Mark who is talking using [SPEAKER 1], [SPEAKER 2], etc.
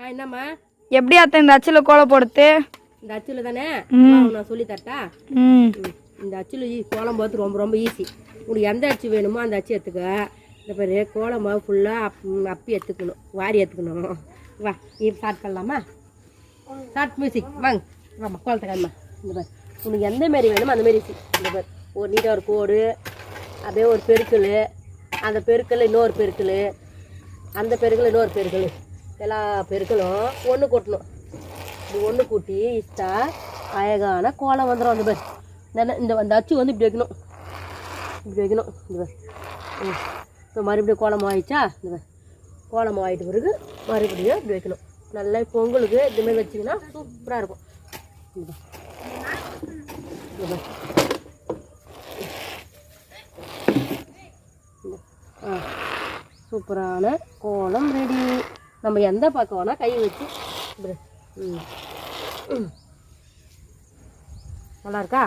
[SPEAKER 1] ஆ என்னம்மா?
[SPEAKER 2] எப்படி அத்தை இந்த அச்சில் கோலம் போடுறது?
[SPEAKER 1] இந்த அச்சுல தானே? நான் சொல்லி தரட்டா. இந்த அச்சுல ஈ- கோலம் போகிறது ரொம்ப ரொம்ப ஈஸி உனக்கு எந்த அச்சு வேணுமோ அந்த அச்சு எடுத்துக்க இந்த பாரு கோலம் மாவு ஃபுல்லாக அப் அப்பி எடுத்துக்கணும் வாரி எடுத்துக்கணும் வா நீ ஸ்டார்ட் பண்ணலாமா? ஸ்டார்ட் மியூசிக் வாங்க. வாம்மா கோலத்தை காணுமா இந்த பாரு. உனக்கு எந்த மாரி வேணுமோ அந்த மாரி இந்த பாரு. ஒரு நீட்டாக ஒரு கோடு. அப்படியே ஒரு பெருக்கல். அந்த பெருக்கல் இன்னொரு பெருக்கல். அந்த பெருக்கல் இன்னொரு பெருக்கல். எல்லா பெருக்களும் ஒன்று கொட்டணும். இது ஒன்று கூட்டி இஷ்டா அழகான கோலம் வந்துடும் அந்த பேர். இந்த இந்த அந்த அச்சு வந்து இப்படி வைக்கணும். இப்படி வைக்கணும். இந்த பாரு. ம். இப்போ மறுபடியும் கோலம் ஆயிடுச்சா இந்த கோலம் ஆகிட்ட பிறகு மறுபடியும் இப்படி வைக்கணும். நல்லா பொங்கலுக்கு இதுமாரி வச்சிங்கன்னா சூப்பராக இருக்கும். ஆ. சூப்பரான கோலம் ரெடி. நம்ம எந்த பக்கம் வேணால் கை வச்சு இப்படி. ம். ம். நல்லா இருக்கா?